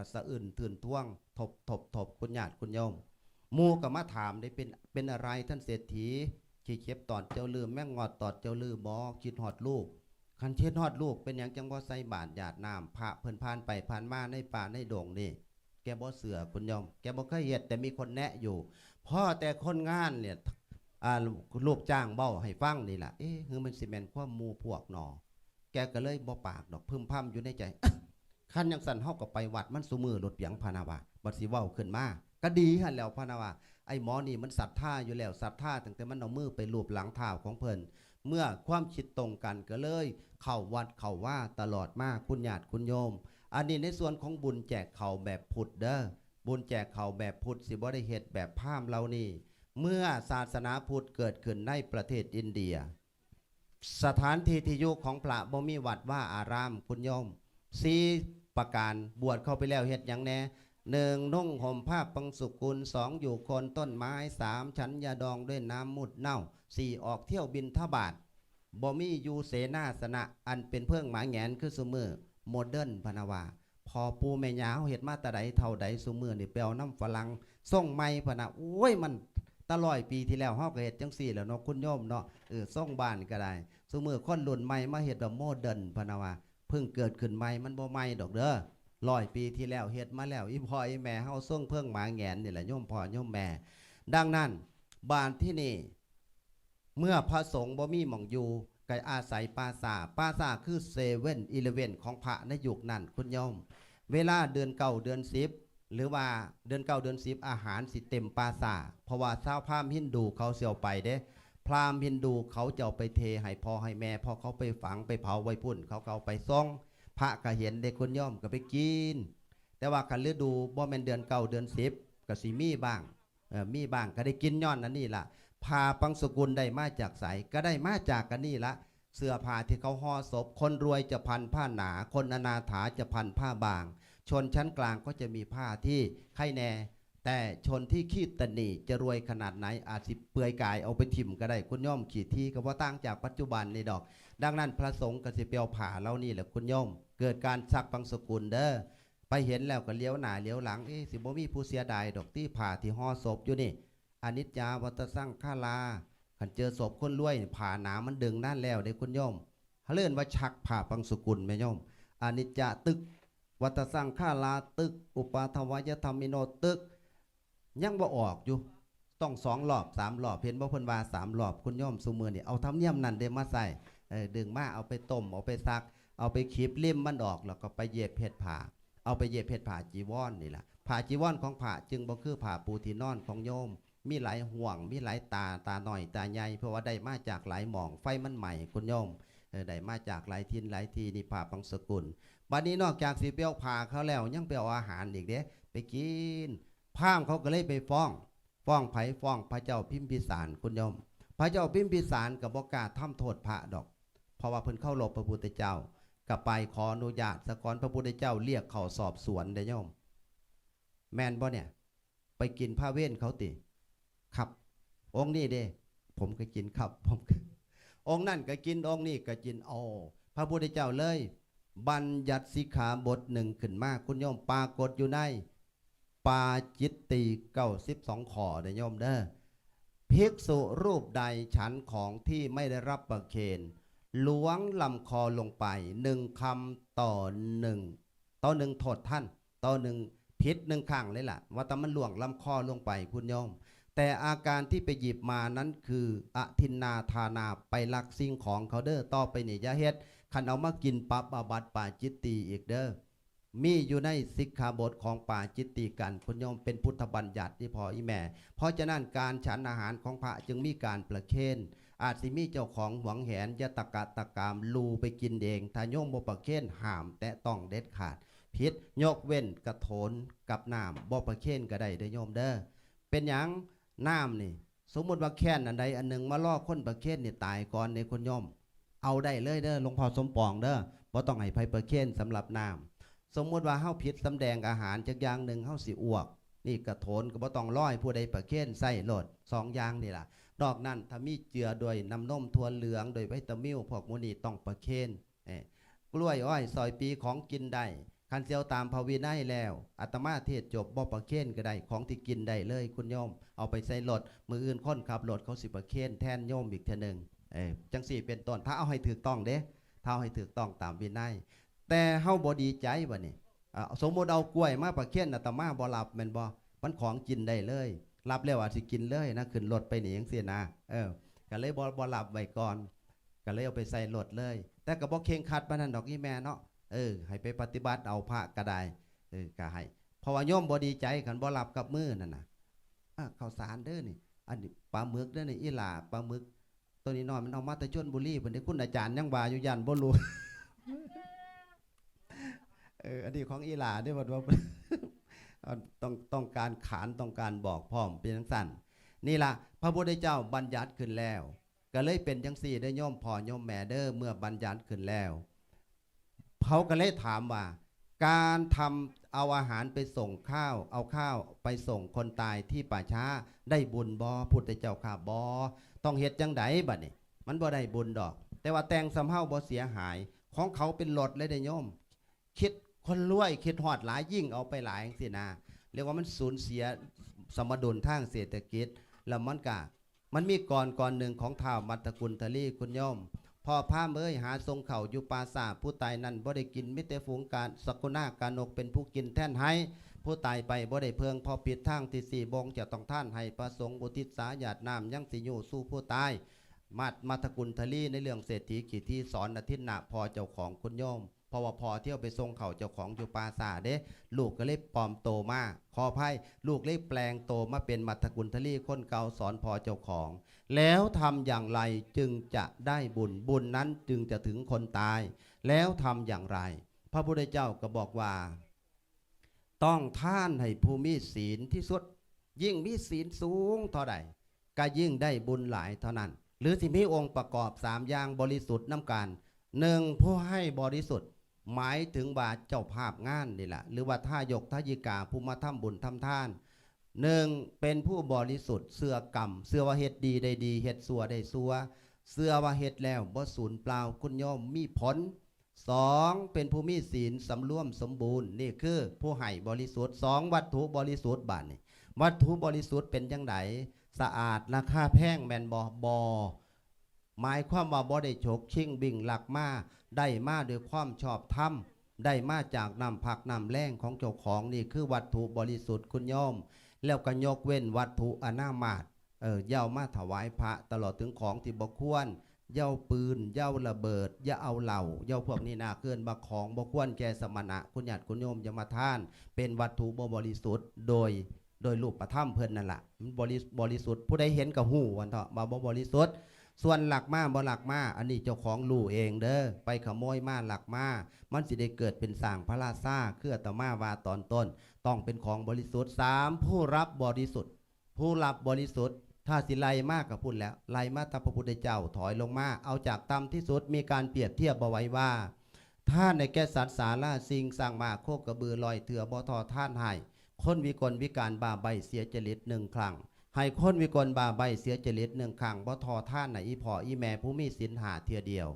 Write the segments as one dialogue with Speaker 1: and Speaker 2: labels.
Speaker 1: ก็สะอื่นตื่นท่วงทบทบทบคุณญาติคุณโยมมูก็มาถามได้เป็นเป็นอะไรท่านเศรษฐีขี้เข็บตอดเจ้าลืมแม่งงอดตอดเจ้าลืมบอคิดหอดลูกคันเทียนฮอดลูกเป็นอย่างจังบ่าใส่บาตรหยาดน้ำพระเพิ่นผ่านไปผ่านมาในป่าในดงนี่แกบ่เสือคุณโยมแกบ่เคยเฮ็ดแต่มีคนแนะอยู่พ่อแต่คนงานเนี่ยอ่าลูกจ้างเบ้าให้ฟังนี่แหละเอ๊ะคือมันสิแม่นความมูพวกหนอแกก็เลยบ่ปากดอกพึมพำอยู่ในใจ คันยังสั่นเฮาก็ไปวัดมันสุมือรถเปียงพานาวาบัดสิเว้าขึ้นมาก็ดีหั่นแล้วพานาวาไอ้หมอนี่มันศรัทธาอยู่แล้วศรัทธาตั้งแต่มันเอามือไปลูบหลังเท้าของเพิ่นเมื่อความคิดตรงกันก็เลย เข้าวัดเข้าว่าตลอดมาคุณญาติคุณโยม อันนี้ในส่วนของบุญแจกเข่าแบบพุทธเด้อบุญแจกเข่าแบบพุทธสิบ่ได้เฮ็ดแบบพามเรานี่ เมื่อศาสนาพุทธเกิดขึ้นในประเทศอินเดีย สถานที่ที่อยู่ของพระบ่มีวัดว่าอารามคุณโยมสี ประการ บวชเข้าไปแล้วเฮ็ดหยังแน่หนึ่งนุ่งห่มผ้าปังสุกุลสองอยู่คนต้นไม้สามฉันยาดองด้วยน้ำมุดเน่าสี่ออกเที่ยวบินทบาทบ่มีอยู่เสนาสนะ อันเป็นเพื่องหมาแงนคือสมือโมเดิร์นพนาวา พอปูแม่ยาเฮ็ดมาแต่ใดเท่าใดสมือนี่เปียวน้ำฝรั่งส่งไม้พนะโอ้ยมันตลอยปีที่แล้วเฮาก็เฮ็ดจังซี่แล้วเนาะคุณโยมเนาะเออส่งบ้านก็ได้สมือคนรุ่นใหม่มาเฮ็ดแบบโมเดิร์นพนะว่า เพิ่งเกิดขึ้นใหม่มันบ่ใหม่ดอกเด้อร้อยปีที่แล้วเฮ็ดมาแล้วอีพ่ออีแม่เฮาส่งเพิ่งหมาแงนนี่แหละโยมพ่อโยมแม่ ดังนั้นบ้านที่นี่ เมื่อพระสงฆ์บ่มีหม่องอยู่ก็อาศัยปราสาปราสาคือเซเว่นอีเลเวนของพระในยุคนั้นคุณโยม เวลาเดือนเก่าเดือนสิบหรือว่าเดือนเก่าเดือนสิบอาหารสิเต็มปราสาเพราะว่าชาวพามฮินดูเขาเสียวไปเด้ พราหมณ์ฮินดูเขาจะเอาไปเทให้พ่อให้แม่พอเขาไปฝังไปเผาไว้พุ่น เขาก็เอาไปซ่อง พระก็เห็นเด็กคนย่อมก็ไปกิน แต่ว่าคันฤดูบ่แม่นเดือนเก่าเดือนสิบก็สิมีบ้างเออมีบ้างก็ได้กินย้อนอันนี้ล่ะพาปังสกุลได้มาจากไสก็ได้มาจากกันนี่ละเสื้อผ้าที่เขาห่อศพ คนรวยจะพันผ้าหนา คนอนาถาจะพันผ้าบาง ชนชั้นกลางก็จะมีผ้าที่ไข่แน่ แต่ชนที่ขี้ตะหนีจะรวยขนาดไหนอาจสิเปลือยกายเอาไปทิ่มก็ได้คุณย่อมขีดที่ก็ว่าตั้งจากปัจจุบันในดอก ดังนั้นพระสงฆ์กสิเปียวผ่าเล่านี่แหละคุณย่อม เกิดการซักบังสกุลเด้อไปเห็นแล้วก็เลี้ยวหน้าเลี้ยวหลังเอ๊สิบ่มีผู้เสียดายดอกที่ผ่าที่ห่อศพอยู่นี่อนิจจาวัตสังฆาลาขันเจอศพคนรวยผ่าหนามันดึงนั่นแล้วเด้คุณย่อมเลื่อนว่าชักผ่าบังสกุลแม่ย่อมอนิจจาตึก วัตสังฆาลาตึก อุปาทวายธรรมิโนตึก ยังบ่ออกอยู่ต้องสองรอบสามรอบเห็นบ่เพิ่นว่าสามรอบคุณโยมซุมือนี่เอาทำเนียมนั่นเดมาใส่เออดึงมาเอาไปต้มเอาไปซัก เอาไปขีบเล่มมันออกแล้วก็ไปเย็บเพชรผ่า เอาไปเย็บเพชรผ่าจีวรนนี่แหละผ่าจีวรของผ่าจึงบ่คือผ่าปูที่นอนของโยม มีหลายห่วง มีหลายตาตาหน่อยตาใหญ่เพราะว่าได้มาจากหลายหม่องไฟมันใหม่คุณโยมเออได้มาจากหลายทินหลายทีนี่ผ่าปังสกุลบัดนี้นอกจากสิเปียวผ่าเขาแล้วยังไปเอาอาหารอีกเด้ไปกิน พราหมณ์เขาก็เลยไปฟ้อง ฟ้องไผฟ้องพระเจ้าพิมพิสารคุณโยม พระเจ้าพิมพิสารกับบอกกล้าทำโทษพระดอก เพราะว่าเพิ่นเข้ารบพระพุทธเจ้ากับไปขออนุญาตสกอนพระพุทธเจ้าเรียกเขาสอบสวนได้โยม แมนบ่เนี่ย ไปกินผ้าเว้นเขาติ ครับ องค์นี้เด้ ผมก็กินครับผมองค์นั่นก็กินองค์นี้ก็กินโอพระพุทธเจ้าเลย บัญญัติสิกขาบทหนึ่งขึ้นมาคุณโยมปรากฏอยู่ใน ปาจิตตีเก้าสิบสองขอเด้โยมเด้อภิกษุรูปใดฉันของที่ไม่ได้รับประเคนล้วงลำคอลงไปหนึ่งคำต่อหนึ่งต่อหนึ่งโทษท่าน ต่อหนึ่งพิษหนึ่งข้างเลยล่ะ ว่าแต่มันหลวงลำคอลงไปคุณโยม แต่อาการที่ไปหยิบมานั้นคืออทินนาทานาไปลักสิ่งของเขาเด้อต่อไปนี่ยาเฮ็ดคันเอามากินปับอาบัติป่าจิตตีอีกเด้อ มีอยู่ในสิกขาบทของป่าจิตติกันคุณโยมเป็นพุทธบัญญัติที่พออีแม่ เพราะฉะนั้นการฉันอาหารของพระจึงมีการประเคนอาจสิมีเจ้าของหวังแหนยะตะกะตะกามลูไปกินเองถ้าโยมบ่ประเคนห้ามแต่ต้องเด็ดขาดพิษยกเว้นกระโถนกับน้ำบ่ประเคนก็ได้เด้โยมเด้อเป็นหยังน้ำนี่ สมมติว่าแค้นอันใดอันหนึ่งมาล่อคนประเคนนี่ตายก่อนในคนโยมเอาได้เลยเด้อหลวงพ่อสมปองเด้อบ่ต้องให้ไผประเคนสำหรับน้ำ สมมุติว่าเฮาผิดสำแดงอาหารจากอย่างหนึ่งเฮาสิอ้วก นี่กระโถนก็บ่ต้องร้อยผู้ใดประเคนใส่โลดสองอย่างนี่ล่ะนอกนั้นถ้ามีเจือด้วยน้ำนมถั่วเหลืองโดยวิตามินพวกมูนีต้องประเคนกล้วยอ้อยซอยปีของกินได้คันเซียวตามภาวินัยแล้วอาตมาเทศจบบ่ประเคนก็ได้ของที่กินได้เลยคุณโยม เอาไปใส่รถมืออื่นค้นขับรถเขาสิประเคนแทนโยมอีกเทนึงเอจังสี่เป็นต้นถ้าเอาให้ถูกต้องเด้ถ้าเอาให้ถูกต้องตามวินัย แต่เฮาบ่ดีใจบ่นี่สมมติเอากล้วยมาประเคนอาตมาบ่รับแม่นบ่มันของกินได้เลยรับแล้วอาจสิกินเลยนะขึ้นรถไปนี่จังซี่นะเออก็เลยบ่บ่รับไว้ก่อนก็เลยเอาไปใส่รถเลย แต่ก็บ่เคร่งคัดปานนั้นดอกอีแม่เนาะเออให้ไปปฏิบัติเอาพระก็ได้เออก็ให้เพราะว่าโยมบ่ดีใจคันบ่รับกับมือนั่นน่ะอะข้าวสารเด้อนี่อันนี้ปลาหมึกเด้อนี่อีหลาปลาหมึก ตัวนี้น้อยมันเอามาแต่ชลบุรีเพิ่นได้คุณอาจารย์ยังว่าอยู่ยันบ่รู้ เอออันนี้ของอีหลาเด้อว่าว่าต้องต้องการขานต้องการบอกพร้อมเป็นจังซั่นนี่ล่ะพระพุทธเจ้าบัญญัติขึ้นแล้ว ก็เลยเป็นจังซี่ได้อโยมพ่อโยมแม่เด้อเมื่อบัญญัติขึ้นแล้วเขาก็เลยถามว่า การทำเอาอาหารไปส่งข้าว เอาข้าวไปส่งคนตายที่ป่าช้า ได้บุญบอพุทธเจ้าข้าบอต้องเฮ็ดจังไดบัดนี้มันบ่ได้บุญดอก แต่ว่าแตงสำเฮาบ่เสียหาย ของเขาเป็นรถเลยได้อโยมคิด คนรวยคิดฮอดหลายยิ่งเอาไปหลายจังซี่นะเรียกว่ามันสูญเสียสมดุลทางเศรษฐกิจแล้วมันก็มันมีก่อนก่อนหนึ่งของท้าวมัตตกุลทลีคุณโยมพอพาเอ้ยหาทรงเข่าอยู่ปราสาผู้ตายนั้นบ่ได้กินมิแต่ฝูงการสกุณาการนกเป็นผู้กินแท่นให้ผู้ตายไปบ่ได้เพิงพอผิดทางที่สี่บงจะต้องท่านให้ประสงค์อุทิศสาหยาดน้ำยังสิอยู่สู้ผู้ตายมาดมาตกุลทลีในเรื่องเศรษฐีขีที่สอนอาทิตย์หนาพอเจ้าของคุณโยม พราะว่าพอเที่ยวไปทรงเข่าเจ้าของอยู่ปราสาเด้ ลูกก็เลยปลอมโตมาขออภัยลูกเลยแปลงโตมาเป็นมัตตกุลทลีคนเก่าสอนพอเจ้าของ แล้วทำอย่างไรจึงจะได้บุญบุญนั้นจึงจะถึงคนตาย แล้วทำอย่างไร พระพุทธเจ้าก็บอกว่า ต้องท่านให้ผู้มีศีลที่สุด ยิ่งมีศีลสูงเท่าใดก็ยิ่งได้บุญหลายเท่านั้น หรือที่มีองค์ประกอบสามอย่างบริสุทธิ์น้ำกันหนึ่งผู้ให้บริสุทธิ์ หมายถึงว่าเจ้าภาพงานนี่แหละหรือว่าท่ายกท่ายิกาผู้มาทำบุญทำท่านหนึ่งเป็นผู้บริสุทธิ์เสื้อกรรมเสื้อว่าเฮ็ดดีได้ดีเฮ็ดสัวได้สัวเสื้อว่าเฮ็ดแล้วบ่สูญเปล่าคุณโยมมีผลสองเป็นผู้มีศีลสำรวมสมบูรณ์นี่คือผู้ให้บริสุทธิ์สองวัตถุบริสุทธิ์บาทนี่วัตถุบริสุทธิ์เป็นจังไดสะอาดราคาแพงแมนบอบอ หมายความว่าบ่ได้ฉกชิงบิ่งหลักมาได้มาด้วยความชอบธรรมได้มาจากนำผักนำแรงของเจ้าของนี่คือวัตถุบริสุทธิ์คุณโยม แล้วก็ยกเว้นวัตถุอนามาตเออเย่ามาถวายพระตลอดถึงของที่บ่ควรเย่าปืนเย่าระเบิดอย่าเอาเหล่าเย่าพวกนี้นาเกินบักของบ่ควรแกสมณะคุณญาตคุณโยมอย่ามาท่าน เป็นวัตถุบบริสุทธิ์โดยโดยรูปประทับเพิ่นนั่นแหละบริบริสุทธิ์ผู้ใดเห็นกับหูวันเถาะมาบบริสุทธิ์ ส่วนหลักมาบ่หลักมาอันนี้เจ้าของรู้เองเด้อไปขโมยมาหลักมามันสิได้เกิดเป็นสางพระราชาเครือตมาวาตอนต้น ต้องเป็นของบริสุทธิ์สามผู้รับบริสุทธิ์ ผู้รับบริสุทธิ์ ถ้าสิไลมากกับพูดแล้วไลมาตาพระพุทธเจ้าถอยลงมา เอาจากต่ำที่สุดมีการเปรียบเทียบเอาไว้ว่าถ้านในแก่สัตว์สาราสิงสร้างมาโคกกระบือลอยเถื่อบ่อทอท่านให้คนวิกลวิการบาใบเสียจริตหนึ่งครั้ง ให้คนวิกลบาใบเสียจริตหนึ่งขังบ่ทอท่านในอีพออีแม่ผู้มีศีลหาเทือเดียว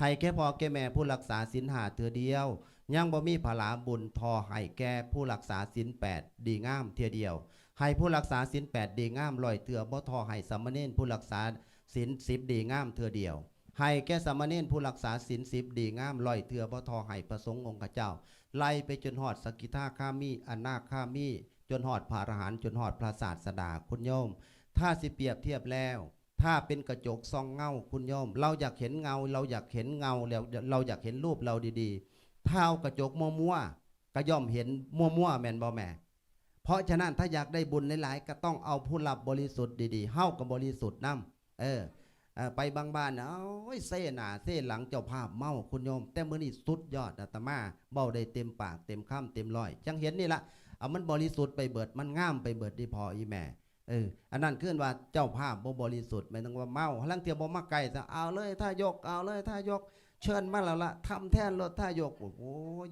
Speaker 1: ให้แค่พอแก่แม่ผู้รักษาศีลหาเทือเดียว ยังบ่มีผลาบุญทอให้แก่ผู้รักษาศีลแปดดีงามเทือเดียว ให้ผู้รักษาศีลแปดดีงามลอยเถื่อบ่ทอให้สามเณรผู้รักษาศีลสิบดีงามเทือเดียวให้แก่สามเณรผู้รักษาศีลสิบดีงามลอยเถือบ่ทอให้ประสงค์องค์เจ้า ไล่ไปจนหอดสกิทาข้ามีอนาคามี จนหอดพระอรหันต์จนหอดพระศาสดาคุณโยม ถ้าสิเปรียบเทียบแล้ว ถ้าเป็นกระจกซองเงาคุณโยม เราอยากเห็นเงา เราอยากเห็นเงาแล้วเราอยากเห็นรูปเราดีๆ ถ้าเอากระจกมัวๆก็ย่อมเห็นมัวๆแมนบ่แม่เพราะฉะนั้นถ้าอยากได้บุญหลายๆ ก็ต้องเอาผู้รับบริสุทธิ์ดีๆเฮากับบริสุทธิ์นํเออเออไปบางบ้านเอาไว้ยเส้หนาเส้หลังเจ้าภาพเมาคุณโยม แต่มื้อนี้สุดยอดอาตมาเบ้าได้เต็มปากเต็มคำเต็มรอย จังเห็นนี่ละ เอามันบริสุทธิ์ไปเบิดมันงามไปเบิดดีพออีแม่เอออันนั้นคือว่าเจ้าภาพบ่บริสุทธิ์ไม่ต้องว่าเมาลังเทียบ่มาไกลซะเอาเลยถ้ายกเอาเลยถ้ายก เชิญมาแล้วละทำแท่นรถถ้ายกโอ้โห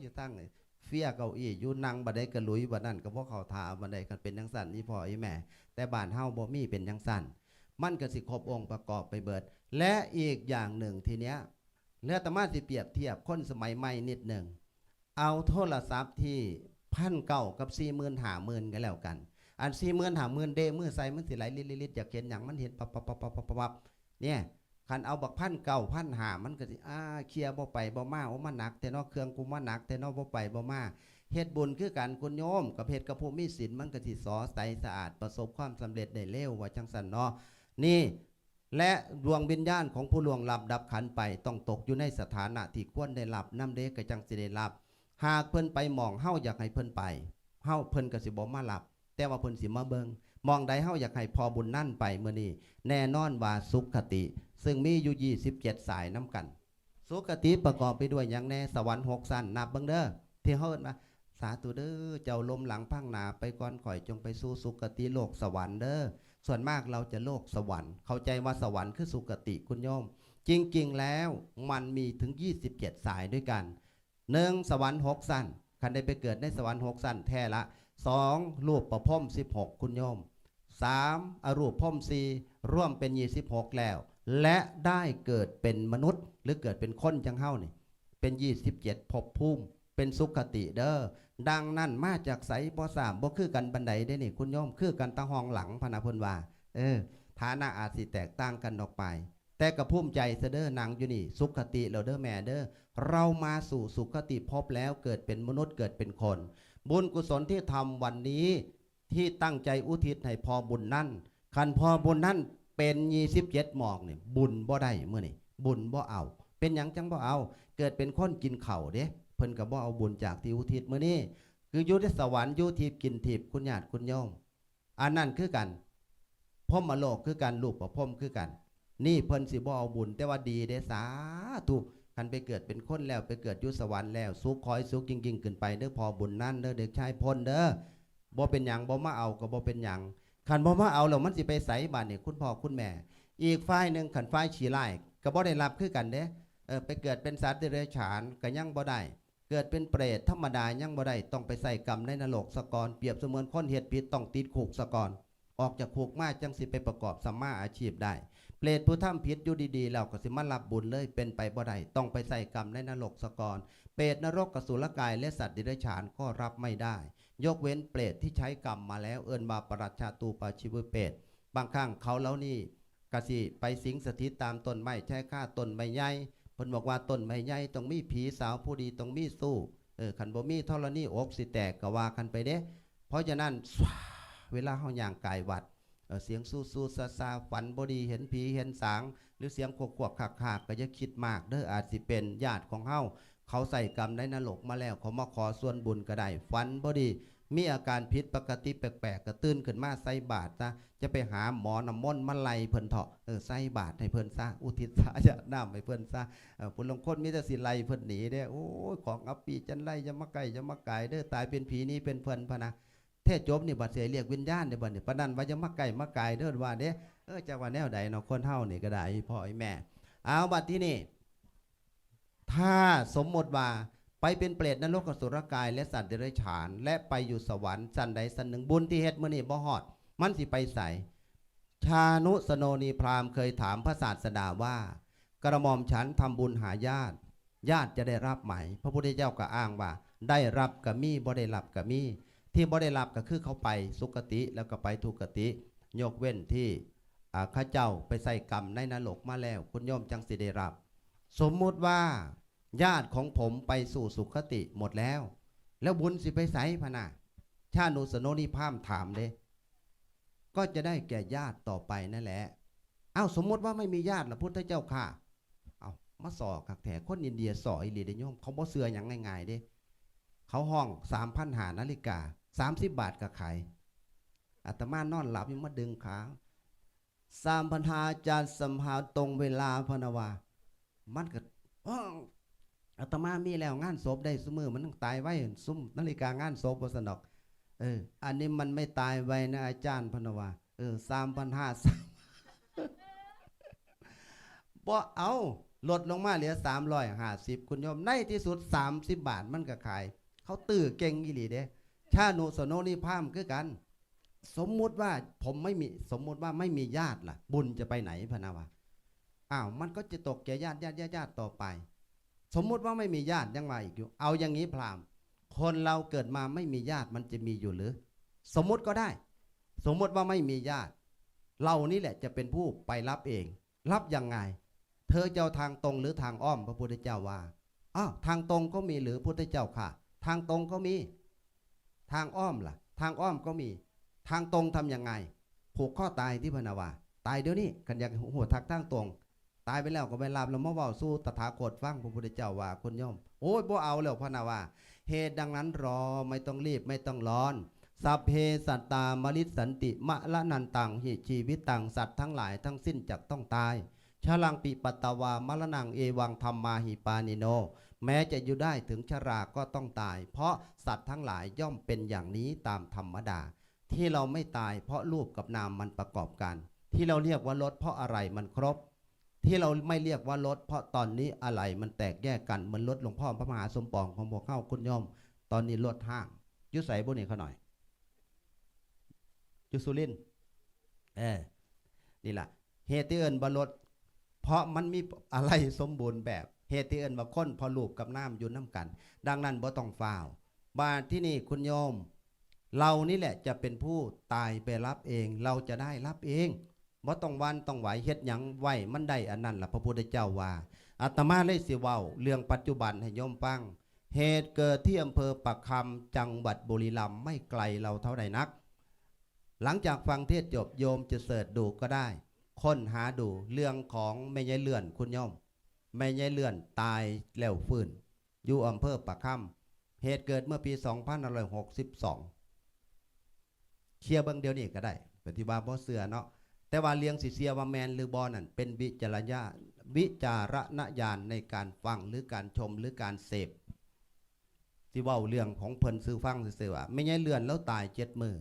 Speaker 1: อยู่ตั้งเลยเฟียเก้าอี้อยู่นั่งบัดใดก็หลุยบัดนั้นก็บ่เขาทาบัดใดกันเป็นจังสั่นอีพ่ออีแม่ แต่บ้านเฮาบ่มีเป็นจังสั่นมันก็สิครบองค์ประกอบไปเบิด และอีกอย่างหนึ่งทีเนี้ยเนื้อตมาสิเปรียบเทียบคนสมัยใหม่นิดหนึ่งเอาโทรศัพท์ที่ พันเก้ากับสี่หมื่นหาหมื่นกันแล้วกัน อันสี่หมื่นหาหมื่นเดมือใส่มันสิไหลลิลิดๆอยากเห็นอย่างมันเห็นปับปับปับปับปับปับเนี่ยคันเอาบักพันเก่าพันหามันก็สิอ่าเคลียบ่ไปบ่มาโอ้มันหนัก แต่นอกเครื่องกูมันหนัก แต่นอกบ่ไปบ่มาเฮ็ดบุญคือกันคุณโยม กับเฮ็ดกับผู้มีศีลมันก็สิสอใสสะอาดประสบความสำเร็จได้เร็วว่าจังสันเนาะนี่และดวงวิญญาณของผู้ล่วงลับดับขันไป ต้องตกอยู่ในสถานะที่ควรได้รับน้ำเด็กก็จังสิได้รับ หากเพิ่นไปมองเฮาอยากให้เพิ่นไปเฮาเพิ่นก็สิบ่มารับ แต่ว่าเพิ่นสิมาเบิงมองใดเฮาอยากให้พอบุญนั่นไปเมื้อนี้แน่นอนว่าสุขติ ซึ่งมีอยู่ 27 สายน้ำกัน สุขติประกอบไปด้วยอย่างแน่สวรรค์หกสั้นนับเบิงเด้อที่เฮาเอิ้นว่าสาธุเด้อเจ้าลมหลังพังหนาไปก่อนข่อยจงไปสู่สุคติโลกสวรรค์เด้อส่วนมากเราจะโลกสวรรค์ เข้าใจว่าสวรรค์คือสุคติคุณโยม จริงๆแล้วมันมีถึง 27 สายด้วยกัน หนึ่งสวรรค์หกสั้นคันได้ไปเกิดในสวรรค์หกสั้นแท้ละสองรูปประพรม16คุณโยมสามอรูปพรมสีร่วมเป็น26แล้ว และได้เกิดเป็นมนุษย์ หรือเกิดเป็นคนจังเฮ้านี่เป็น27ภพภูมิเป็นสุขติเด้อดังนั้นมาจากไสบ่สามบ่คือกันบันไดได้นี่คุณโยมคือกันตะหองหลังพนาพนว่าเออฐานะอาจสิแตกต่างกันออกไป แต่กระพุ่มใจเสเด้อหนังอยู่นี่ สุขติเราเด้อแม่เด้อ เรามาสู่สุขติภพแล้วเกิดเป็นมนุษย์เกิดเป็นคน บุญกุศลที่ทำวันนี้ที่ตั้งใจอุทิศให้พอบุญนั่นคันพอบุญนั่นเป็นยี่สิบเจ็ดหมอกเนี่ยบุญบ่ได้เมื่อนี่บุญบ่เอา เป็นหยังจังบ่เอา เกิดเป็นคนกินเข่าเด้เพิ่นก็บบ่เอาบุญจากที่อุทิศเมื้อนี้คือยู่ในสวรรค์ยู่ทิพกินทิพคุณญาติคุณโยมอันนั้นคือกันพรหมโลกคือกันรูปประพรหมคือกัน นี่เพิ่นสิบ่เอาบุญแต่ว่าดีเด้สาธุ คันไปเกิดเป็นคนแล้วไปเกิดยู่สวรรค์แล้วสุขคอยสุขจริงๆขึ้นไปเด้อพอบุญนั่นเด้อเด็กชายพ้นเด้อบ่เป็นหยังบ่มาเอาก็บ่เป็นหยังขันบ่มาเอาแล้วมันสิไปใส่บาดนี่ยคุณพ่อคุณแม่ อีกฝ่ายหนึ่งขันฝ่ายฉีไล่ก็บ่ได้รับคือกันเด้เออไปเกิดเป็นสัตว์เดรัจฉานก็ยังบ่ได้เกิดเป็นเปรตธรรมดายังบ่ได้ต้องไปใส่กรรมในนรกสะกอนเปรียบเสมือนคนเฮ็ดผิดต้องติดคุกสะกอนออกจากคุกมาจังสิไปประกอบสัมมาอาชีพได้ เปรตผู้ทำผิดอยู่ดีๆแล้วก็สิมารับบุญเลยเป็นไปบ่ได้ต้องไปใส่กรรมในนรกสกอนเปรตนรกกสุรกายและสัตว์ดิเรัจฉานก็รับไม่ได้ ยกเว้นเปรตที่ใช้กรรมมาแล้วเอิ้นมาปรัชชาตูปาชิวเปรตบางครั้งเขาแล้วนี่กสิไปสิงสถิตตามต้นไม้ใช้ค่าต้นไม้ใหญ่เพิ่นบอกว่าต้นไม้ใหญ่ต้องมีผีสาวผู้ดีต้องมีสู้เออคันบ่มีธรณีอกสิแตกก็ว่ากันไปเด้ เพราะฉะนั้นเวลาเฮาย่างกายวัด เสียงสู้สู้ซาซาฝันบดีเห็นผีเห็นสาง หรือเสียงขวกขวกขากขากก็อย่าคิดมากเด้ออาจสิเป็นญาติของเฮาเขาใส่กรรมในนรกมาแล้วเขามาขอส่วนบุญก็ได้ฝันบดี มีอาการผิดปกติแปลกๆก็ตื่นขึ้นมาใส่บาตรซะจะไปหาหมอน้ำมนต์มาไล่เพิ่นเถาะเออใส่บาตรให้เพิ่นซะอุทิศสาจะน้ำให้เพิ่นซะเออผู้ลงคนมีแต่สิไล่เพิ่นหนีเด้อโอ้ยของอัปปีจันไล่จะมาไก่จะมาไก่เด้อตายเป็นผีนี้เป็นเพิ่นพนะ ทศจบนี่บัดเสียเรียกวิญญาณเด้อบัดนี่ปานนั้นว่าจะมาไก่มาไก่เด้อว่าเด้เออจักว่าแนวใดเนาะคนเฮานี่ก็ได้พ่อไอแม่ เอาบัดที่นี่ ถ้าสมมติว่าไปเป็นเปรตนรกกสุรกาย และสัตว์เดรัจฉาน และไปอยู่สวรรค์สันใดสันหนึ่งบุญที่เฮ็ดมื่อนี่บ่ฮอด มันสิไปใส่ชานุสโนนีพราหมณ์เคยถามพระศาสดาว่า กระหม่อมฉันทำบุญหาญาติ ญาติจะได้รับไหม พระพุทธเจ้าก็อ้างว่า ได้รับกับมีบ่ได้รับกับมี ที่บ่ได้รับก็คือเขาไปสุคติแล้วก็ไปทุกติ ยกเว้นที่ข้าเจ้าไปใส่กรรมในนรกมาแล้ว คุณโยมจังสิได้รับ สมมุติว่า ญาติของผมไปสู่สุขติหมดแล้ว แล้วบุญสิไปใส่พนะชานุสโนนิพามถามเด้ก็จะได้แก่ญาติต่อไปนั่นแหละเอาสมมติว่าไม่มีญาติละพุทธเจ้าค่ะ เอามาสอกักแถคนอินเดียสออิลีเดโยมเขาบ่เสืออย่างง่ายๆเด้ เขาห้องสามพันหานาฬิกา สามสิบบาทกับขายอาตมานอนหลับยังมาดึงขาสามพันหาจารย์สัมภาตรงเวลาพนาวา มันก็ออาตมามีแล้วงานศพได้สมือมันต้องตายไว้ซุ่มนาฬิกางานศพวสนอก เออ อันนี้มันไม่ตายไว้นะอาจารย์พนาวา เออสามพันห้าบ่เอาลดลงมาเหลือสามร้อยห้าสิบคุณโยมในที่สุดสามสิบบาทมันก็ขาย เขาตื้อเก่งอีหลีเด้ ชาโนสโนนี่พามคือกัน สมมุติว่าผมไม่มีสมมุติว่าไม่มีญาติล่ะ บุญจะไปไหนพะนาวาอ้าวมันก็จะตกแก่ญาติญาติญาติญาติต่อไป สมมุติว่าไม่มีญาติยังมาอีกอยู่ เอาอย่างนี้พรามคนเราเกิดมาไม่มีญาติมันจะมีอยู่หรือ สมมุติก็ได้ สมมุติว่าไม่มีญาติ เรานี่แหละจะเป็นผู้ไปรับเอง รับยังไง เธอจะทางตรงหรือทางอ้อมพระพุทธเจ้าว่าอ้าวทางตรงก็มีหรือพุทธเจ้าค่ะ ทางตรงก็มี ทางอ้อมล่ะ ทางอ้อมก็มี ทางตรงทำยังไง ผูกข้อตายที่พนาวา ตายเดี๋ยวนี้กันอยากหัวทักทางตรง ตายไปแล้วก็ไปลาบแล้วมาเว้าสู้ตถาคตฟังพระพุทธเจ้าว่าคุณโยมโอ้ยบ่เอาแล้วพนาวา เหตุดังนั้นรอไม่ต้องรีบไม่ต้องร้อนสัพเพสัตตามริสันติมะละนันตังหิชีวิตตังสัตว์ทั้งหลายทั้งสิ้นจักต้องตายชาลังปิปัตตวามะละนังเอวังธรรมมาหิปานิโน แม้จะอยู่ได้ถึงชราก็ต้องตาย เพราะสัตว์ทั้งหลายย่อมเป็นอย่างนี้ตามธรรมดา ที่เราไม่ตายเพราะรูปกับนามมันประกอบกัน ที่เราเรียกว่ารถเพราะอะไรมันครบ ที่เราไม่เรียกว่ารถเพราะตอนนี้อะไรมันแตกแยกกันเหมือนรถหลวงพ่อพระมหาสมปองของพวกเข้าคุณโยมตอนนี้รถห้างยุใส่บุนี่เขาหน่อยยุสุรินเออนี่แหละเหตุเอินบรถเพราะมันมีอะไรสมบูรณ์แบบ เหตุที่เอินว่าคนพอลูกกับน้ำอยู่น้ำกัน ดังนั้นบ่ต้องฟ้าวบาที่นี่คุณโยม เรานี่แหละจะเป็นผู้ตายไปรับเอง เราจะได้รับเองบ่ต้องวันต้องไหวเฮ็ดหยังไหวมันได้อันนั้นล่ะพระพุทธเจ้าว่าอาตมาเลยสิเว้าเรื่องปัจจุบันให้โยมฟัง เหตุเกิดที่อำเภอปักคำจังหวัดบุรีรัมย์ไม่ไกลเราเท่าใดนัก หลังจากฟังเทศจบโยมจะเสิร์ชดูก็ได้ ค้นหาดูเรื่องของแม่ยายเลื่อนคุณโยม แม่ยายเลื่อนตายแล้วฟื้น อยู่อำเภอปักคำเหตุเกิดเมื่อปี2562 เคลียร์เบิ่งเดียวนี้ก็ได้ปฏิบัติบ่เสือเนาะแต่ว่าเลี้ยงสิเสียว่าแมนหรือบอนั่นเป็นวิจารณญาวิจารณญาณในการฟังหรือการชมหรือการเสพที่เว่าเรื่องของเพิ่นซื้อฟังซื่อว่าไม่ใช่เลื่อนแล้วตายเจ็ดมือ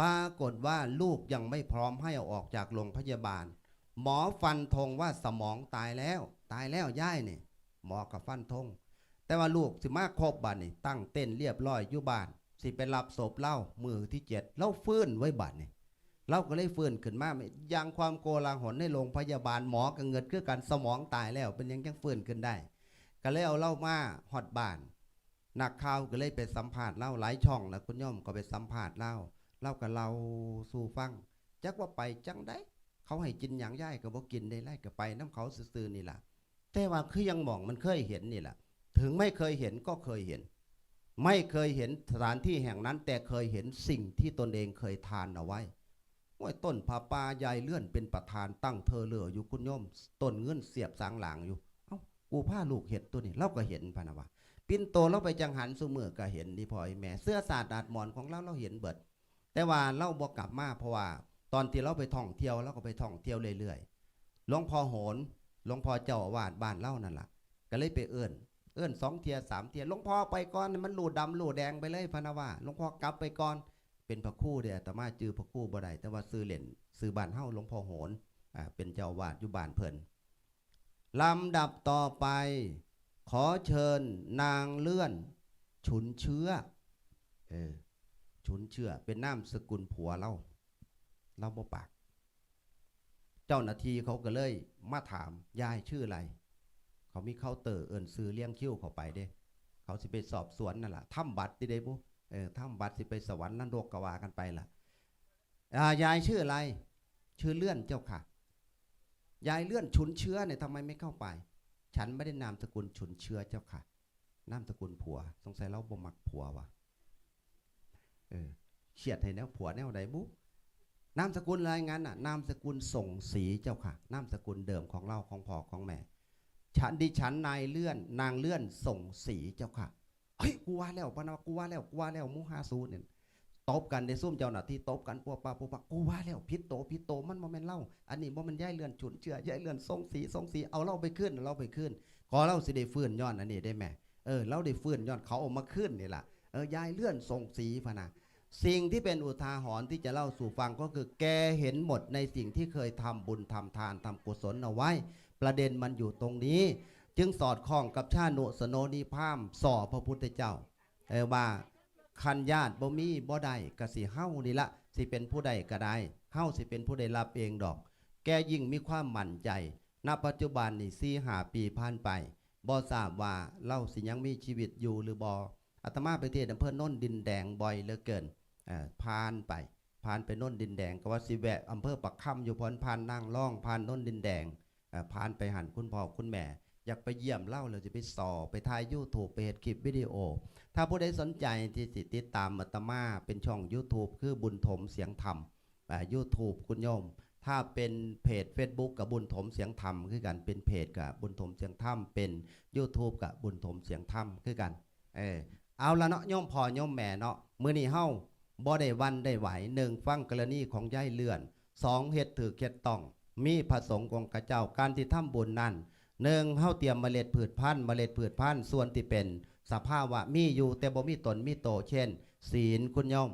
Speaker 1: ปรากฏว่าลูกยังไม่พร้อมให้เอาออกจากโรงพยาบาล หมอฟันธงว่าสมองตายแล้ว ตายแล้วย่ายนี่หมอกับฟันธงแต่ว่าลูกสิมาครบบัดนี่ตั้งเต้นเรียบร้อยอยู่บ้านสิไปรับศพเล่ามือที่เจ็ดเล่าฟื้นไว้บัดนี่เราก็เลยฟื้นขึ้นมายังความโกลาหลในโรงพยาบาลหมอกับเงินคือกันสมองตายแล้วเป็นยังยังฟื้นขึ้นได้ ก็เลยเอาเล่ามาฮอดบ้านนักข่าวก็เลยไปสัมภาษณ์เล่าหลายช่องนะคุณย่อมก็ไปสัมภาษณ์เล่าเล่ากับเราสู่ฟังจักว่าไปจังได้ เขาให้กินอย่างย่ายก็บ่กินได้ไล่ก็ไปน้ำเขาซื่อๆนี่แหละ แต่ว่าคือยังมองมันเคยเห็นนี่แหละถึงไม่เคยเห็นก็เคยเห็น ไม่เคยเห็นสถานที่แห่งนั้น แต่เคยเห็นสิ่งที่ตนเองเคยทานเอาไว้ห้วยต้นผาปายายเลื่อนเป็นประธานตั้งเธอเหลืออยู่คุณโยมต้นเงื่อนเสียบสางหลางอยู่ เอ้ากูผ้าลูกเห็ดตัวนี้เราก็เห็นพะนะวะปิ้นโตเราไปจังหันสุมือก็เห็นดีพอยแม่เสื้อสาดดาดหมอนของเราเราเห็นเบิด แต่ว่าเราบอกกลับมาเพราะว่า ตอนที่เราไปท่องเที่ยวเราก็ไปท่องเที่ยวเรื่อยๆหลวงพ่อโหน หลวงพ่อเจ้าวาดบ้านเล่านั่นล่ะ ก็เลยไปเอื้อนเอื้อนสองเทียสามเทียหลวงพ่อไปก่อนมันหลูดดำหลูดแดงไปเลยพนะว่าหลวงพ่อกลับไปก่อน เป็นพระคู่เดียแต่มาจือพระคู่บ่ได้แต่ว่าซื้อเหรียญซื้อบ้านเฮาหลวงพ่อโหนอ่าเป็นเจ้าวาดอยู่บ้านเพิ่นลำดับต่อไป ขอเชิญนางเลื่อน ฉุนเชื้อเออฉุนเชื้อเป็นนามสกุลผัวเราเราบ่ปาก เจ้าหน้าที่เขาก็เลยมาถามยายชื่ออะไร เขามีเคาน์เตอร์เอินซื้อเลี้ยงคิ้วเขาไปเด้เขาสิไปสอบสวนนั่นแหละทำบัตรที่ได้บุเออทำบัตรสิไปสวรรค์นั่นโรกกวากันไปล่ะอ่ายายชื่ออะไร ชื่อเลื่อนเจ้าค่ะ ยายเลื่อนฉุนเชื้อเนี่ยทำไมไม่เข้าไป ฉันไม่ได้นามสกุลฉุนเชื้อเจ้าค่ะ นามสกุลผัว สงสัยเราบ่มักผัววะเออเฉียดให้แนวผัวแนวใดบุ๊ นามสกุลอะไรงั้นน่ะนามสกุลส่งสีเจ้าค่ะนามสกุลเดิมของเราของพ่อของแม่ ฉันดิฉันนายเลื่อนนางเลื่อนส่งสีเจ้าค่ะเฮ้ยกูว่าแล้วปนะกูว่าแล้วกูว่าแล้วมูฮาซูเนี่ยตบกันในซุ่มเจ้าหน้าที่ตบกันปัวปาปัวปากูว่าแล้วพิษโตพิษโตมันโมเมนเล่า อันนี้บ่มันย้ายเลื่อนฉุนเชื่อย้ายเลื่อนทรงสีทรงสีเอาเล่าไปขึ้นเล่าไปขึ้นขอเล่าสิได้ฟื้นย้อนอันนี้ได้ไหมเออเล่าได้ฟื้นย้อนเขาเอามาขึ้นนี่แหละเออย้ายเลื่อนทรงสีพะนะ สิ่งที่เป็นอุทาหรณ์ที่จะเล่าสู่ฟังก็คือแกเห็นหมดในสิ่งที่เคยทำบุญทำทานทำกุศลเอาไว้ ประเด็นมันอยู่ตรงนี้ จึงสอดคล้องกับชาโนสโนนิพามสอพระพุทธเจ้าเออว่าคันญาติบ่มีบ่ได้ก็สิเฮานี่ละสิเป็นผู้ใดก็ได้เฮาสิเป็นผู้ใดรับเองดอก แกยิ่งมีความมั่นใจ ณปัจจุบันนี่สี่หาปีผ่านไปบ่ทราบว่าเล่าสิยังมีชีวิตอยู่หรือบ่อาตมาไปเทศอำเภอโน่นดินแดงบ่อยเหลือเกิน ผ่านไปผ่านไปน่นดินแดงก็ว่าสิแวะอำเภอปักคำอยู่พรผ่านนางร่องผ่านน่นดินแดงผ่านไปหันคุณพ่อคุณแม่ อยากไปเยี่ยมเล่าเลยจะไปสอไปถ่ายยูทูบไปเห็ดคลิปวิดีโอ ถ้าผู้ใดสนใจที่สิติดตามอาตมาเป็นช่อง YouTube คือบุญถมเสียงธรรมยูทูบคุณโยม ถ้าเป็นเพจ Facebook กับบุญถมเสียงธรรมคือกันเป็นเพจกับบุญถมเสียงธรรมเป็น YouTube กับบุญถมเสียงธรรมคือกันเออเอาละเนาะโยมพ่อโยมแม่เนาะมือนี้เฮา บ่ได้วันได้ไหวหนึ่งฟังกรณีของยายเลื่อนสองเฮ็ดถือเฮ็ดต้อง มีพระสงฆ์ของกระเจ้าการที่ทำบุญนั่นหนึ่งเฮาเตรียมเมล็ดพืชพันธุ์เมล็ดพืชพันธุ์ส่วนที่เป็น สภาวะมีอยู่แต่บ่มีตนมีโต เช่น ศีลคุณโยม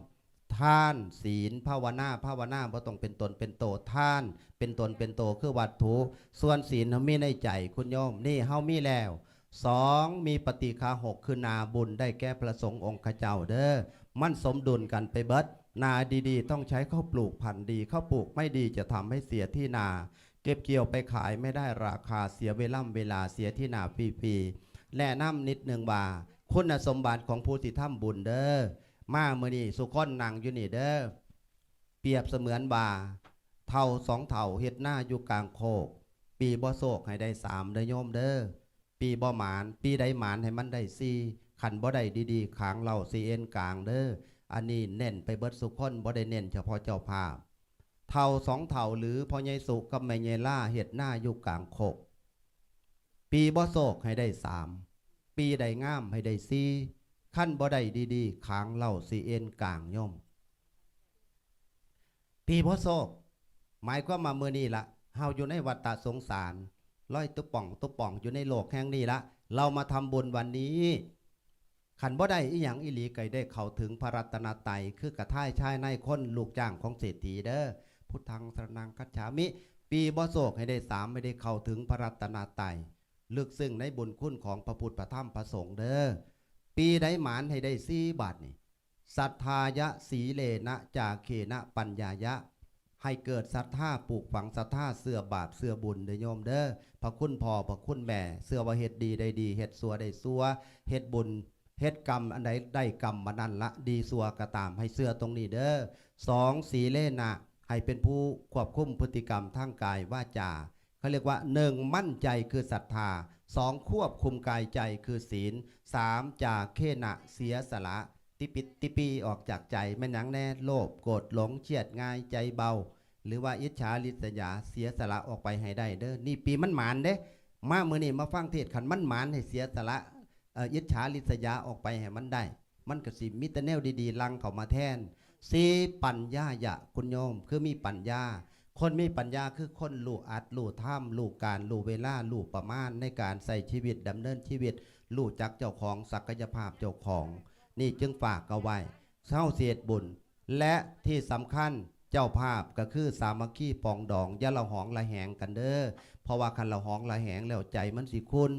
Speaker 1: ท่านศีลภาวนาภาวนาบ่ต้องเป็นตนเป็นโตท่าน เป็นตนเป็นโตคือวัตถุ ส่วนศีลเฮามีในใจคุณโยมนี่เฮามีแล้วสองมีปฏิคาหกคือนาบุญได้แก่พระสงฆ์องค์ข้าเจ้าเด้อ มันสมดุลกันไปเบิด นาดีๆ ต้องใช้ข้าวปลูกพันธุ์ดีข้าวปลูกไม่ดีจะทำให้เสียที่นา เก็บเกี่ยวไปขายไม่ได้ราคาเสียเวล่ำเวลาเสียที่นาฟรีๆและน้ำนิดหนึ่งว่าคุณสมบัติของผู้ที่ทำบุญเด้อมาเมื่อนี้สุขอนนั่งอยู่นี่เด้อเปรียบเสมือนว่าเท่าสองเท่าเฮ็ดหน้าอยู่กลางโคก ปีบ่โศกให้ได้สามเด้อโยมเด้อปีบ่หมาน ปีใดหมานให้มันได้สี่ ขันบ่ได้ดีๆขางเราซีเอ็นกลางเด้ออันนี้เน้นไปเบิดสุขคนบ่ได้เน้นเฉพาะเจ้าภาพ เท่าสองเท่าหรือพ่อใหญ่สุกับแม่ใหญ่ล่าเฮ็ดหน้าอยู่กลางโคก ปีบ่โศกให้ได้สามปีใดงามให้ได้สี่ขั้นบ่ได้ดีๆขางเล่าสีเอ็นกลางย่อม ปีพศโศกหมายความมาเมื่อนี้ละเฮาอยู่ในวัฏฏะสงสารร้อยตุ๊ป่องตุ๊ป่องอยู่ในโลกแห่งนี้ละเรามาทำบุญวันนี้ ขันบ่ได้อีหยังอีหลีไก่ได้เข้าถึงพระรัตนตรัยคือกระท่ายชายในคนลูกจ้างของเศรษฐีเด้อพุทธังสรนังคัจฉามิ ปีบ่โศกให้ได้สามไม่ได้เข้าถึงพระรัตนตรัยลึกซึ้งในบุญคุณของพระพุทธพระธรรมพระสงฆ์เด้อปีใดหมานให้ได้สี่บาทนี่ศรัทธายะสีเลนะจาเคนะปัญญายะ ให้เกิดศรัทธาปลูกฝังศรัทธาเสื่อบาปเสื่อบุญเด้อโยมเด้อพระคุณพ่อพระคุณแม่ เสื่อว่าเฮ็ดดีได้ดีเฮ็ดสัวได้สัวเฮ็ดบุญ เฮ็ดกรรมอันใดได้กรรมมานั่นละดีสัวก็ตามให้เสื่อตรงนี้เด้อสองสีเลนะให้เป็นผู้ควบคุมพฤติกรรมทางกายว่าจาเขาเรียกว่าหนึ่งมั่นใจคือศรัทธาสองควบคุมกายใจคือศีลสามจากเคนะเสียสละ ติปิติปีออกจากใจแม่นังแน่โลภโกรธหลงเฉียดง่ายใจเบา หรือว่าอิจฉาริษยาเสียสละออกไปให้ได้เด้อนี่ปีมันหมานเด้มาเมื่อนี้มาฟังเทศขันมันหมานให้เสียสละ อิจฉาริษยาออกไปให้มันได้ มันก็สิมิตรแนวดีๆ ลังเข้ามาแทนสีปัญญายะคุณโยม คือมีปัญญา คนมีปัญญาคือคนรู้อัดรู้ถ้ำรู้การรู้เวลารู้ประมาณในการใส่ชีวิตดำเนินชีวิตรู้จักเจ้าของศักยภาพเจ้าของ นี่จึงฝากเอาไว้เศร้าเสียดบุญ และที่สำคัญเจ้าภาพก็คือสามัคคีปองดองอย่าละหองละแหงกันเด้อเพราะว่าคันละหองละแหงแล้วใจมันสิคุณ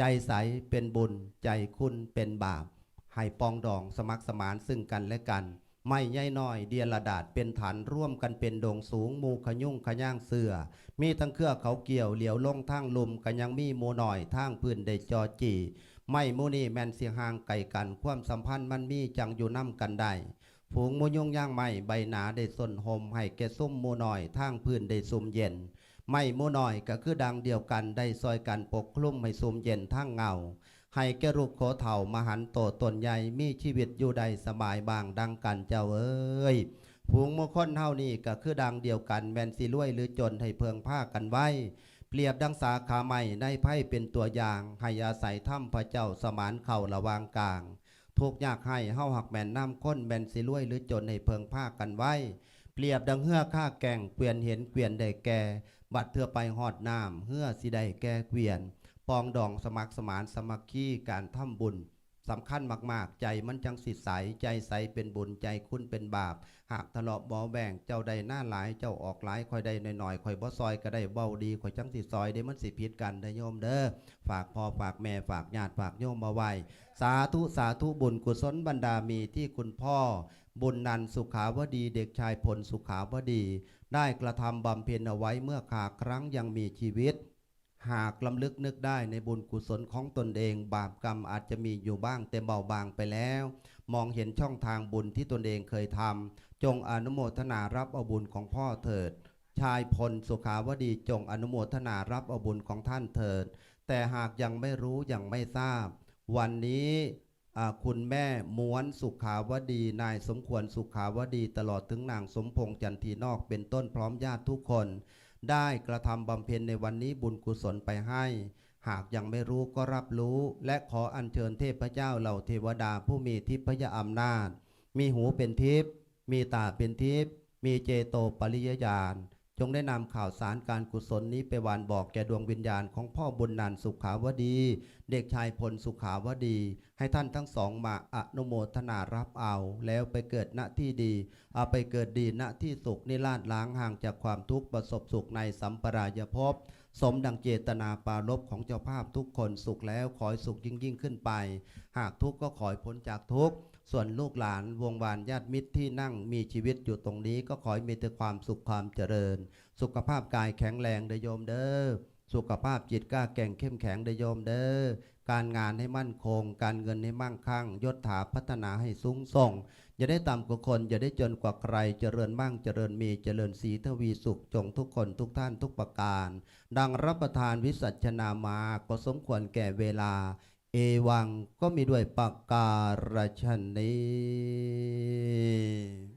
Speaker 1: ใจใสเป็นบุญ ใจคุณเป็นบาป ให้ปองดองสมัครสมานซึ่งกันและกัน ไม่ใหญ่น้อยเดียระดาษเป็นฐานร่วมกันเป็นโดงสูงมูขยุ่งขย่างเสือมีทั้งเครือเขาเกี่ยวเหลียวลงทางลุมกันยังมีหมูหน่อยทางพื้นได้จอจีไม่มูนี่แมนเสียห่างไก่กัน ความสัมพันธ์มันมีจังอยู่น้ำกันได้ฝูงมูยุ่งย่างไม่ใบหนาได้ส้นหมให้แก่ซุ่มมูหน่อยทางพื้นได้ซุ่มเย็น ไม่มูหน่อยก็คือดังเดียวกันได้ซอยกันปกคลุมให้ซุ่มเย็นทั้งเงา ให้แก่รูปโขเถ่ามหันโตตนใหญ่มีชีวิตอยู่ใดสบายบางดังกันเจ้าเอ้ยผูงมงคลเท่านี้ก็คือดังเดียวกันแมนสิรวยหรือจนให้เพิงผ้ากันไว้ เปรียบดังสาขาใหม่ในไพ่เป็นตัวอย่างให้อาศัยถ้ำพระเจ้าสมานเข่าระวางกลางทุกอยากให้เฮาหักแมนน้ำค้นแมนสิรวยหรือจนให้เพิงผ้ากันไว้ เปรียบดังเฮือข้าแก่งเกวียนเห็นเกวียนได้แก่ บัดเธอไปหอดน้ำเฮือสิได้แก่เกวียน ปองดองสมัครสมานสมัคคีการทำบุญสำคัญมาก ๆ ใจมันจังสิใสใจใสเป็นบุญใจคุณเป็นบาป หากทะเลาะบ่แบ่งเจ้าใดหน้าหลายเจ้าออกหลายคอยได้หน่อยๆคอยบ่ซอยก็ได้เบาดีคอยจังสิซอยได้มันสิผิดกันได้โยมเด้อฝากพ่อฝากแม่ฝากญาติฝากโยมมาไว้ สาธุสาธุบุญกุศลบรรดามีที่คุณพ่อ บุญนันสุขาวดีเด็กชายพลสุขาวดี ได้กระทำบำเพ็ญเอาไว้เมื่อขาครั้งยังมีชีวิต หากลำลึกนึกได้ในบุญกุศลของตนเอง บาปกรรมอาจจะมีอยู่บ้างแต่เบาบางไปแล้ว มองเห็นช่องทางบุญที่ตนเองเคยทำจงอนุโมทนารับเอาบุญของพ่อเถิด ชายพลสุขาวดีจงอนุโมทนารับเอาบุญของท่านเถิด แต่หากยังไม่รู้ยังไม่ทราบ วันนี้ คุณแม่ม้วนสุขาวดี นายสมควรสุขาวดี ตลอดถึงนางสมพงษ์จันทีนอกเป็นต้นพร้อมญาติทุกคน ได้กระทำบำเพ็ญในวันนี้บุญกุศลไปให้ หากยังไม่รู้ก็รับรู้ และขออัญเชิญเทพเจ้าเหล่าเทวดาผู้มีทิพยอำนาจ มีหูเป็นทิพย์มีตาเป็นทิพย์มีเจโตปริยญาณ จงได้นำข่าวสารการกุศลนี้ไปวานบอกแก่ดวงวิญญาณของพ่อบุญนันสุขาวดี เด็กชายพลสุขาวดี ให้ท่านทั้งสองมาอนุโมทนารับเอา แล้วไปเกิดณที่ดี เอาไปเกิดดีณที่สุขนิราชล้างห่างจากความทุกข์ประสบสุขในสัมปรายภพสมดังเจตนาปารบของเจ้าภาพทุกคนสุขแล้วขอสุขยิ่งยิ่งขึ้นไป หากทุกข์ก็ขอให้พ้นจากทุกข์ ส่วนลูกหลานวงวานญาติมิตรที่นั่งมีชีวิตอยู่ตรงนี้ ก็ขอให้มีแต่ความสุขความเจริญ สุขภาพกายแข็งแรงเดอโยมเด้อสุขภาพจิตกล้าแก่งเข้มแข็งเดอโยมเด้อการงานให้มั่นคง การเงินให้มั่งคั่งยศถาพัฒนาให้สูงส่งอย่าได้ต่ำกว่าคนอย่าได้จนกว่าใคร เจริญมั่งเจริญมีเจริญสีทวีสุขจงทุกคนทุกท่านทุกประการ ดังรับประทานวิสัชนามาก็สมควรแก่เวลา เอวังก็มีด้วยปากการชนนี้